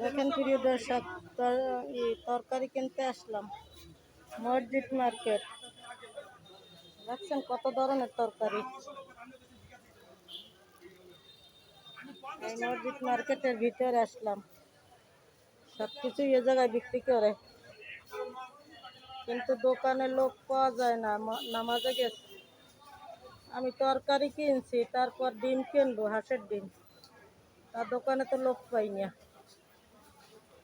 দেখেন প্রিয় দর্শক তরকারি কিনতে আসলাম। মসজিদ মার্কেট। দেখছেন কত ধরনের তরকারি। এই মসজিদ মার্কেটের ভিতরে আসলাম। সব কিছু এ জায়গায় বিক্রি করে। কিন্তু দোকানে লোক পাওয়া যায় না নামাজে গেছে। আমি তরকারি কিনছি, তারপর ডিম কিনবো, হাঁসের ডিম। তার দোকানে তো লোক পাই না।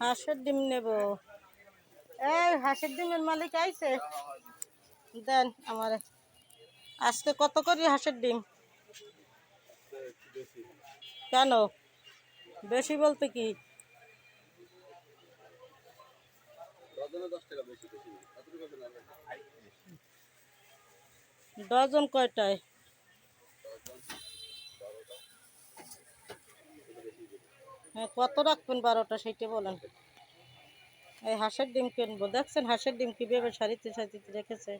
হাঁসের ডিম নেব। এই হাঁসের ডিমের মালিক আইছে। দেন আমার। আজকে কত করি হাঁসের ডিম? কেন? বেশি বলতে কি? ডজন কয়টায়? হ্যাঁ কত রাখবেন বারোটা সেইটা বলেন। এই হাঁসের ডিম কিনবো। দেখছেন, হাঁসের ডিম কীভাবে সারিতে সারিতে রেখেছে।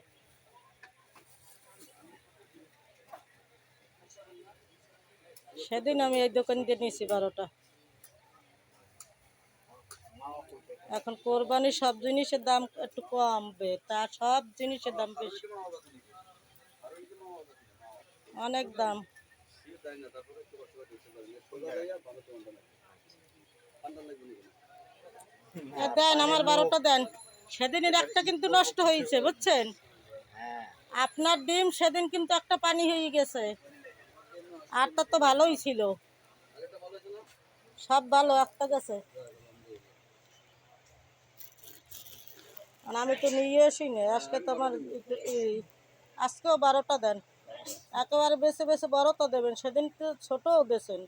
সেদিন আমি এই দোকান দিয়ে নিয়েছি বারোটা। এখন কোরবানি সব জিনিসের দাম একটু কমবে, তা সব জিনিসের দাম বেশি। অনেক দাম এ দেন, আমার বারোটা দেন। সেদিনের একটা কিন্তু নষ্ট হয়েছে, বুঝছেন? আপনার ডিম সেদিন কিন্তু একটা পানি হয়ে গেছে। আর তো তো ভালোই ছিল। সব ভালো, একটা গেছে। আমি তো নিয়ে আসি না আজকে তো আমার আজকেও বারোটা দেন। একেবারে বেছে বেছে বড় তো দেবেন, সেদিন তো ছোটও দেছেন।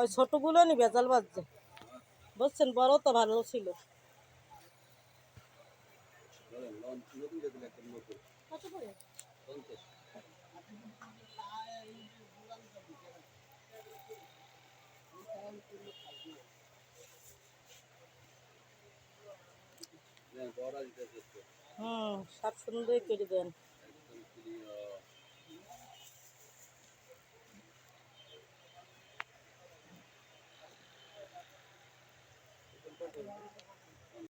ওই ছোটগুলো নি ভেজাল বাজছে। বুঝছেন বড় তো ভালো ছিল? হুম সব সুন্দর করে দেন Yeah.